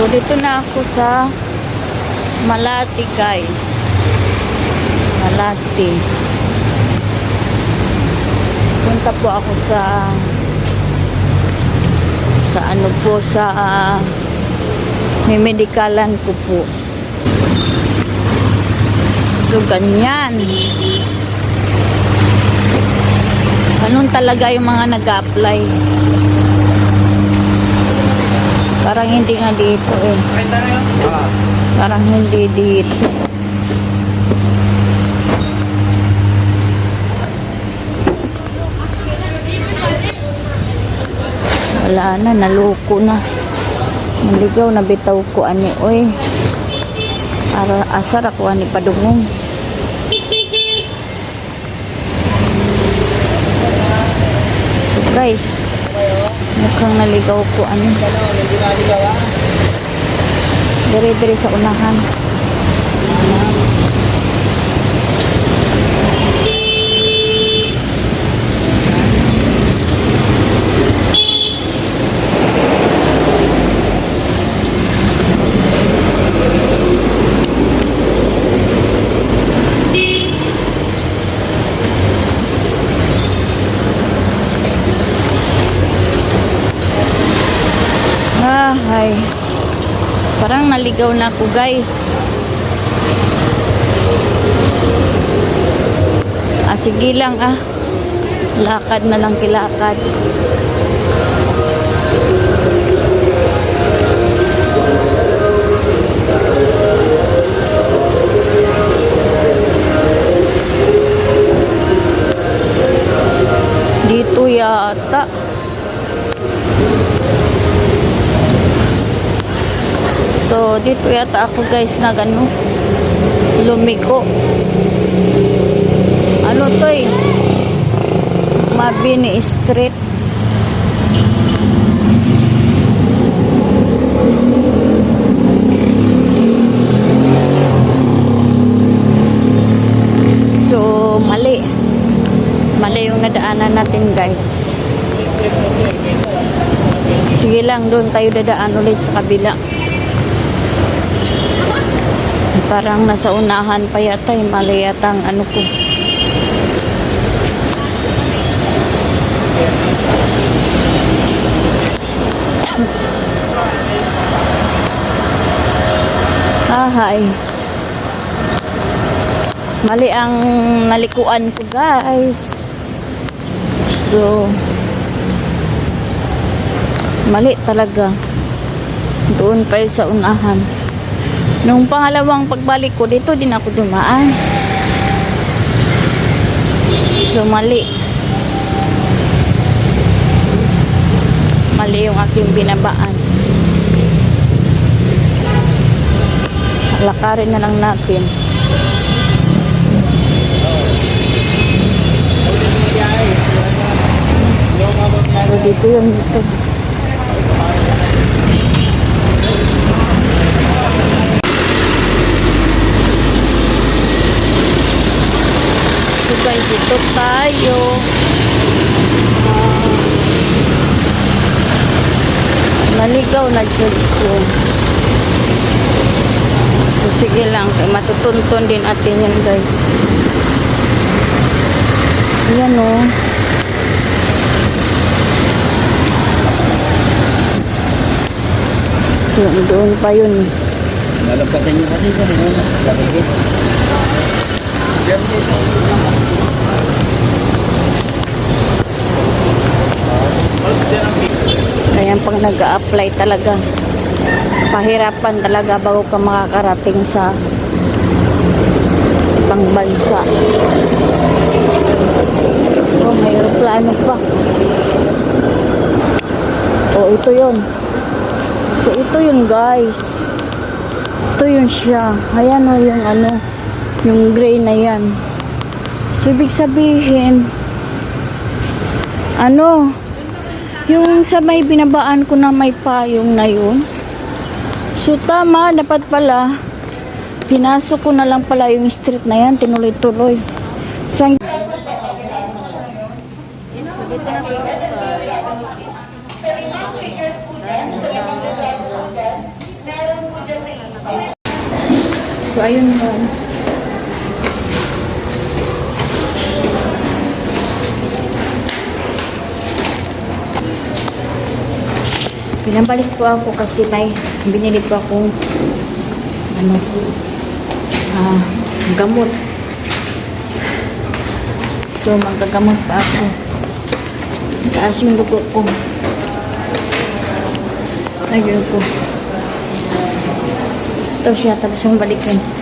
So, dito na ako sa Malati, guys. Malati. Punta po ako sa sa ano po sa ah, may medikalan ko po. So, ganyan. Ganun talaga yung mga nag-apply. Parang hindi nga dito eh. Parang hindi dito. Wala na, naluko na. Naligaw na bitaw ko ani oy. Ara asar ako ani padungong. So guys, mukhang naligaw ko ano. Dire-dire sa unahan. Ah, ay. Parang naligaw na ako, guys. Ah, sige lang ah. Lakad na lang kilakad. Dito yata. Dito yata ako guys na gano lumiko. Ano to eh? Mabini Street. So, mali. Mali yung nadaanan natin guys. Sige lang, doon tayo dadaan ulit sa kabila. Parang nasa unahan pa yata, eh, mali yata ang ano ko. Ahay. Mali ang nalikuan ko, guys. So, mali talaga. Doon pa sa unahan. Nung pangalawang pagbalik ko dito, din ako dumaan. So, mali. Mali yung aking binabaan. Lakarin na lang natin. So, dito yung dito. So guys, ito tayo. Naligaw na dyan ko. So sige lang, kay matutuntun din atin yan guys. Ayan o. Oh. Doon, doon pa yun. Lalampasan nyo kasi sa rin. Kapigit. Kaya nag-a-apply talaga, pahirapan talaga bago ka makakarating sa ibang bansa. Oh, may aeroplano pa. Oh, ito yun. So, ito yun guys. Ito yun siya. Ayan o yung ano, yung gray na yan. So, ibig sabihin, ano, yung sa may binabaan ko na may payong na yun. So tama, dapat pala, pinasok ko na lang pala yung street na yan, tinuloy-tuloy. So ang... So ayun yun. Pinabalik po ako kasi may binili po akong ano ah, gamot. So, magkagamot pa ako. Taas yung dugo ko. Ayun ko. Ito siya, tapos yung balikin.